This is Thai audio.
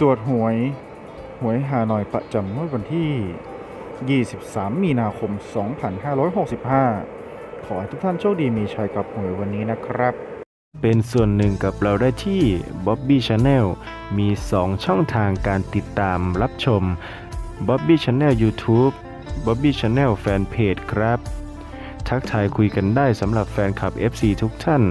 ตรวจหวย หวยฮานอยประจำงวอวันที่ 23 มีนาคม 2565 ขอให้ทุกท่านโชคดีมีชัยกับหวยวันนี้นะครับ เป็นส่วนหนึ่งกับเราได้ที่ Bobby Channel มี 2 ช่องทางการติดตามรับชม Bobby Channel YouTube Bobby Channel Fanpage ครับ ทักทายคุยกันได้สำหรับแฟนคลับ FC ทุกท่าน